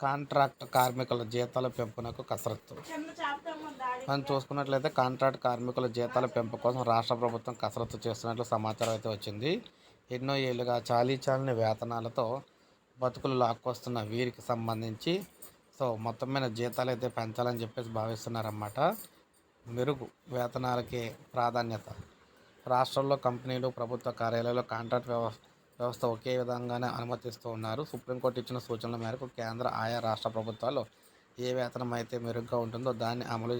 Contract కార్మికుల జీతాల పెంపునకు కసరత్తు. మనం చూసుకున్నట్లయితే కాంట్రాక్ట్ కార్మికుల జీతాల పెంపు కోసం రాష్ట్ర ప్రభుత్వం కసరత్తు చేస్తున్నట్లు సమాచారం అయితే వచ్చింది. ఎన్నో ఏళ్ళుగా చాలీ చాలని వేతనాలతో బతుకులు లాక్కొస్తున్న వీరికి సంబంధించి సో మొత్తం మీద జీతాలు అయితే పెంచాలని చెప్పేసి భావిస్తున్నారన్నమాట. మెరుగు వేతనాలకే ప్రాధాన్యత. రాష్ట్రంలో కంపెనీలు ప్రభుత్వ కార్యాలయాలు కాంట్రాక్ట్ వ్యవస్థ వ్యవస్థ ఒకే విధంగానే అనుమతిస్తూ ఉన్నారు. సుప్రీంకోర్టు ఇచ్చిన సూచనల మేరకు కేంద్ర ఆయా రాష్ట్ర ప్రభుత్వాలు ఏ వేతనం అయితే మెరుగ్గా ఉంటుందో దాన్ని అమలు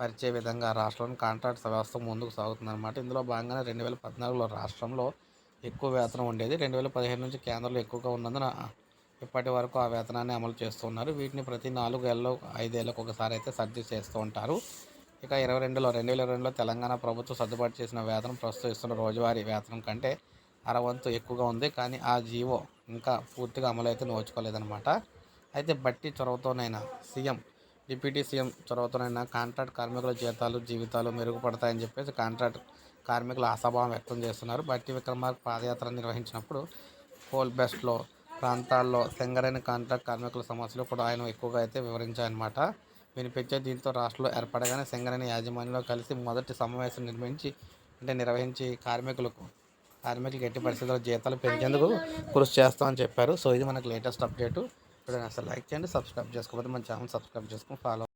పరిచే విధంగా రాష్ట్రంలోని కాంట్రాక్ట్ వ్యవస్థ ముందుకు సాగుతుందన్నమాట. ఇందులో భాగంగానే రెండు వేల పద్నాలుగులో రాష్ట్రంలో ఎక్కువ వేతనం ఉండేది. రెండు వేల పదిహేను నుంచి కేంద్రంలో ఎక్కువగా ఉన్నందున ఇప్పటి వరకు ఆ వేతనాన్ని అమలు చేస్తున్నారు వీటిని ప్రతి నాలుగు ఏళ్ళలో ఐదేళ్ళకు ఒకసారి అయితే సర్జీ చేస్తూ ఉంటారు. ఇక ఇరవై రెండులో రెండు వేల ఇరవై రెండులో తెలంగాణ ప్రభుత్వం సర్దుబాటు చేసిన వేతనం ప్రస్తుతం ఇస్తున్న రోజువారీ వేతనం కంటే అరవంతు ఎక్కువగా ఉంది కానీ ఆ జీవో ఇంకా పూర్తిగా అమలు అయితే నోచుకోలేదన్నమాట. అయితే బట్టి చొరవతోనైనా సీఎం డిప్యూటీ సీఎం చొరవతోనైనా కాంట్రాక్ట్ కార్మికుల జీతాలు జీవితాలు మెరుగుపడతాయని చెప్పేసి కాంట్రాక్ట్ కార్మికులు ఆశాభావం వ్యక్తం చేస్తున్నారు. బట్టి విక్రమార్క పాదయాత్ర నిర్వహించినప్పుడు కోల్ బెస్ట్లో ప్రాంతాల్లో సెంగరైన కాంట్రాక్ట్ కార్మికుల సమస్యలు కూడా ఆయన ఎక్కువగా అయితే వివరించాయన్నమాట. వినిపించే దీంతో రాష్ట్రంలో ఏర్పడగానే సెంగరైన యాజమాన్యంలో కలిసి మొదటి సమావేశం నిర్మించి అంటే నిర్వహించి కార్మికులకు కార్మికులకు ఎట్టి పరిస్థితుల్లో జీతాలు పెంచేందుకు కృషి చేస్తామని చెప్పారు. సో ఇది మనకు లేటెస్ట్ అప్డేట్ ఇప్పుడు అసలు లైక్ చేయండి సబ్స్క్రైబ్ చేసుకోకపోతే మన ఛానల్ సబ్స్క్రైబ్ చేసుకుని ఫాలో